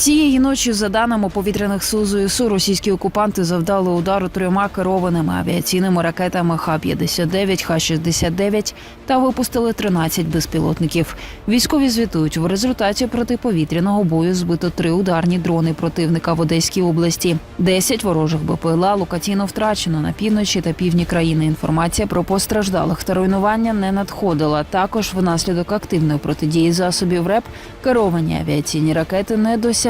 Цієї ночі, за даними повітряних сил ЗСУ, російські окупанти завдали удару трьома керованими авіаційними ракетами Х-59, Х-69 та випустили 13 безпілотників. Військові звітують, в результаті протиповітряного бою збито три ударні дрони противника в Одеській області. 10 ворожих БПЛА локаційно втрачено на півночі та півдні країни. Інформація про постраждалих та руйнування не надходила. Також внаслідок активної протидії засобів РЕП керовані авіаційні ракети не досягли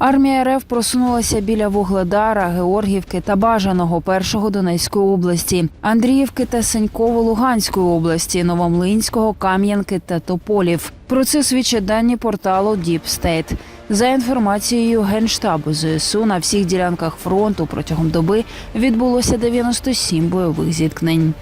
Армія РФ просунулася біля Вугледара, Георгівки та Бажаного першого Донецької області, Андріївки та Сеньково Луганської області, Новомлинського, Кам'янки та Тополів. Про це свідчать дані порталу Deep State. За інформацією Генштабу ЗСУ на всіх ділянках фронту протягом доби відбулося 97 бойових зіткнень.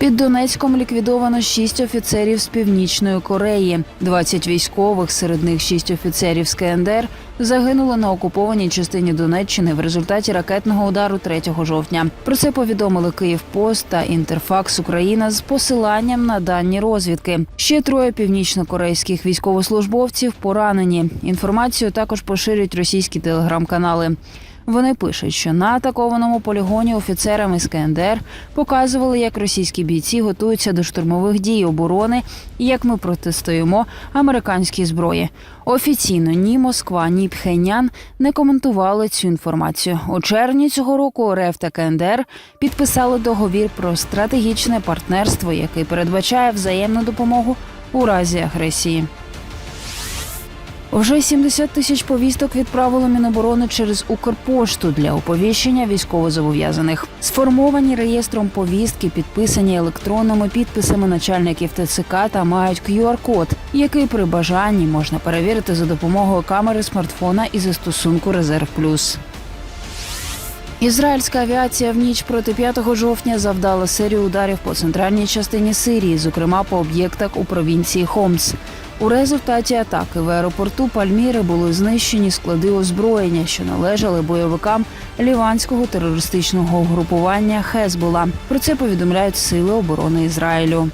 Під Донецьком ліквідовано шість офіцерів з північної Кореї. 20 військових, серед них шість офіцерів з КНДР, загинули на окупованій частині Донеччини в результаті ракетного удару 3 жовтня. Про це повідомили Київпост та Інтерфакс Україна з посиланням на дані розвідки. Ще троє північнокорейських військовослужбовців поранені. Інформацію також поширюють російські телеграм-канали. Вони пишуть, що на атакованому полігоні офіцерами з КНДР показували, як російські бійці готуються до штурмових дій оборони і як ми протистоїмо американській зброї. Офіційно ні Москва, ні Пхенян не коментували цю інформацію. У червні цього року РФ та КНДР підписали договір про стратегічне партнерство, який передбачає взаємну допомогу у разі агресії. Вже 70 тисяч повісток відправило Міноборони через Укрпошту для оповіщення військовозобов'язаних. Сформовані реєстром повістки, підписані електронними підписами начальників ТЦК та мають QR-код, який при бажанні можна перевірити за допомогою камери смартфона і застосунку Резерв Плюс. Ізраїльська авіація в ніч проти 5 жовтня завдала серію ударів по центральній частині Сирії, зокрема по об'єктах у провінції Хомс. У результаті атаки в аеропорту Пальміри були знищені склади озброєння, що належали бойовикам ліванського терористичного угрупування Хезбола. Про це повідомляють сили оборони Ізраїлю.